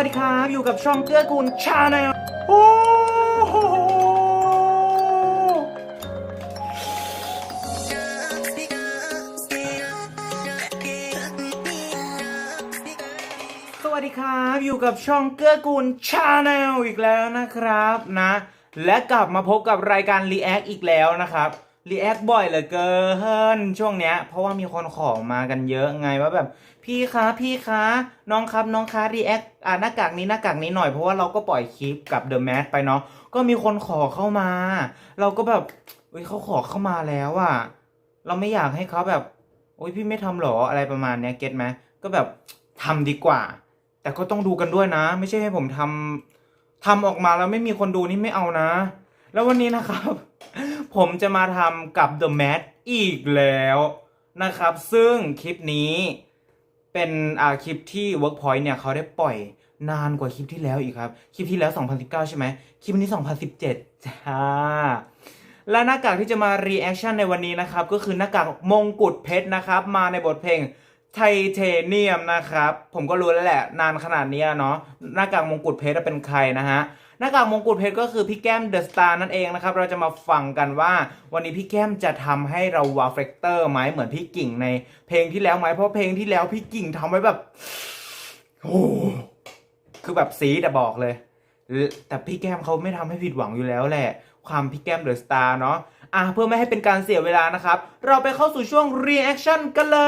วัสดีครับ อยู่กับช่องเกื้อกูลชาแนลโอ้โหสวัสดีครับ อยู่กับช่องเกื้อกูลชาแนลอีกแล้วนะครับนะ และกลับมาพบกับรายการ React อีกแล้วนะครับ React บ่อยเหลือเกินช่วงเนี้ย เพราะว่ามีคนขอมากันเยอะไงว่าแบบ พี่คะพี่คะน้องครับน้องคะ React อ่าหน้ากากนี้หน้ากากนี้หน่อยเพราะว่าเราก็ปล่อยคลิปกับ The m a s ไปเนาะก็มีคนขอเข้ามา เราก็แบบเฮ้ยเขาขอเข้ามาแล้วอะเราไม่อยากให้เขาแบบโอ้ยพี่ไม่ทำหรออะไรประมาณเนี้ยเก็ตไหมก็แบบทำดีกว่า แต่ก็ต้องดูกันด้วยนะ ไม่ใช่ให้ผมทำทำออกมาแล้วไม่มีคนดูนี่ไม่เอานะ แล้ววันนี้นะครับ ผมจะมาทำกับ The Mat อีกแล้วนะครับ ซึ่งคลิปนี้เป็นอ่าคลิปที่ Workpoint เนี่ยเขาได้ปล่อยนานกว่าคลิปที่แล้วอีกครับ คลิปที่แล้ว 2019 ใช่ไหมคลิปนี้ 2017 จ้า และหน้ากากที่จะมา reaction ในวันนี้นะครับ ก็คือหน้ากากมงกุฎเพชรนะครับ มาในบทเพลงไทเทเนียมนะครับ ผมก็รู้แล้วแหละ นานขนาดนี้เนาะหน้ากากมงกุฎเพชรเป็นใครนะฮะ หน้ากากมงกุฎเพชรก็คือพี่แก้มเดอะสตาร์นั่นเองนะครับ เราจะมาฟังกันว่า วันนี้พี่แก้มจะทำให้เราวาวเฟกเตอร์ไหมเหมือนพี่กิ่งในเพลงที่แล้วไหมเพราะเพลงที่แล้วพี่กิ่งทำไว้แบบโอ้คือแบบสีแต่บอกเลย แต่พี่แก้มเขาไม่ทำให้ผิดหวังอยู่แล้วแหละ ความพี่แก้มเดอะสตาร์เนาะอะเพื่อไม่ให้เป็นการเสียเวลานะครับ เราไปเข้าสู่ช่วง reaction กันเล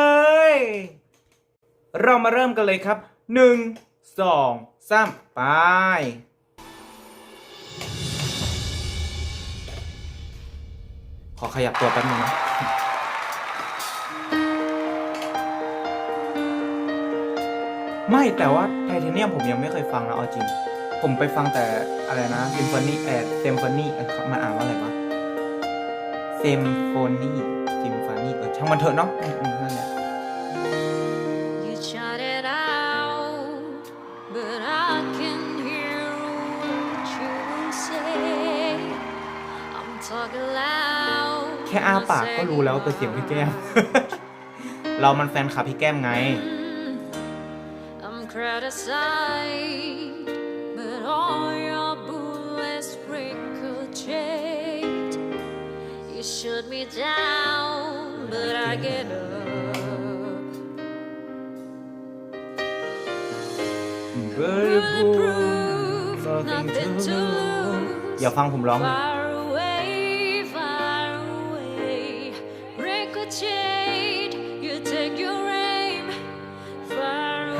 ย เรามาเริ่มกันเลยครับ 1 2 3ไป ขอขยับตัวแป๊บนึงนะไม่แต่ว่าไทเทเนียมผมยังไม่เคยฟังนะเอาจริง ผมไปฟังแต่อะไรนะซิมโฟนีเออเซมโฟนีมันอ่านว่าอะไรวะเซมโฟนีซิมโฟนีเออช่างมันเถอะเนาะนั่นแหละ แค่อ้าปากก็รู้แล้วว่าเป็นเสียงพี่แก้ม เรามันแฟนคลับพี่แก้มไง I'm criticized, but all your bullets ricochet. You shoot me down, but I get up. Bulletproof, nothing to lose. อย่าฟังผมร้อง Far ถ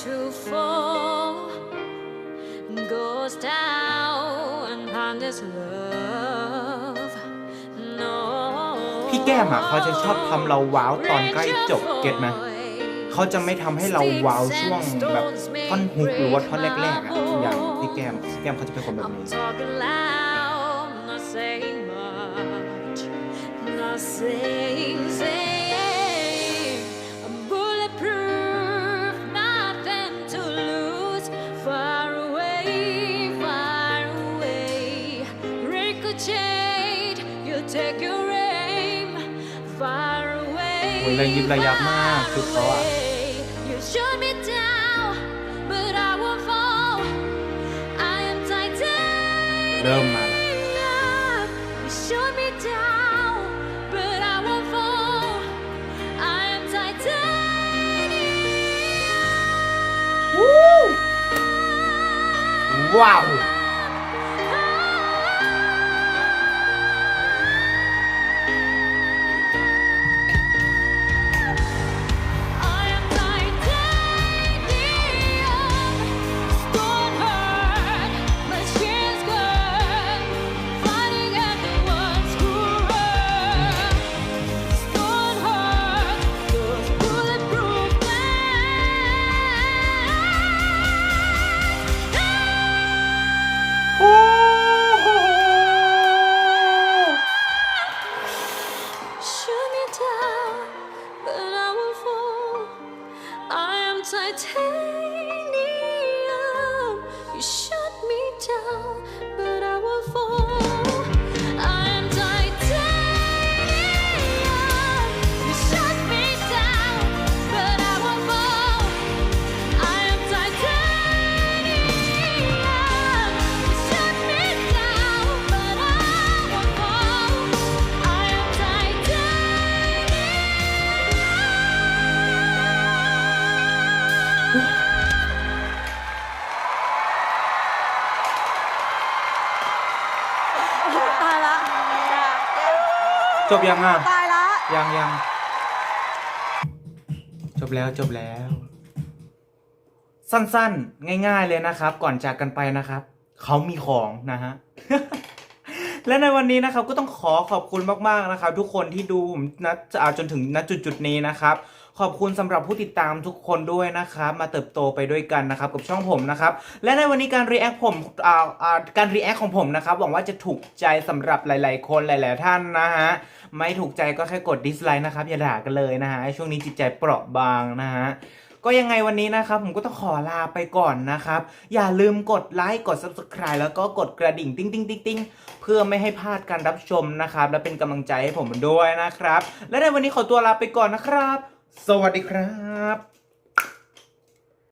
to fall. Goes down and find this love. No. พี่แก้มอะเขาจะชอบทำเราว้าวตอนใกล้จบเก็ตไหมเขาจะไม่ทำให้เราว้าวช่วงแบบท่อนฮุกหรือว่าท่อนแรกๆอะอย่างพี่แก้มพี่แก้มเขาจะเป็นคนแบบ I'm นี้ talking loud, not saying much, not saying, saying. โอ้ยระยิบระยับมากชุดเขาอะ You shoot me down, but I won't fall. I am titanium. เริ่มมาแล้ว You shoot 角 จบยังอะ ตายละยังยัง จบแล้วจบแล้ว สั้นๆ ง่าย ๆเลยนะครับ ก่อนจากกันไปนะครับ เขามีของนะฮะ และในวันนี้นะครับก็ต้องขอขอบคุณมากๆนะครับ ทุกคนที่ดูผมนะเอาจนถึงณจุดจุดๆนี้นะครับ ขอบคุณสำหรับผู้ติดตามทุกคนด้วยนะครับมาเติบโตไปด้วยกันนะครับกับช่องผมนะครับและในวันนี้การรีแอคผมการรีแอคของผมนะครับหวังว่าจะถูกใจสำหรับหลาย ๆ คนหลาย ๆ ท่านนะฮะไม่ถูกใจก็แค่กดดิสไลค์นะครับอย่าด่ากันเลยนะฮะช่วงนี้จิตใจเปราะบางนะฮะก็ยังไงวันนี้นะครับ ผมก็ต้องขอลาไปก่อนนะครับ อย่าลืมกดไลค์กด subscribe แล้วก็กดกระดิ่งติ๊งติ๊งติ๊งติ๊งเพื่อไม่ให้พลาดการรับชมนะครับ และเป็นกำลังใจให้ผมด้วยนะครับ และในวันนี้ขอตัวลาไปก่อนนะครับ สวัสดีครับ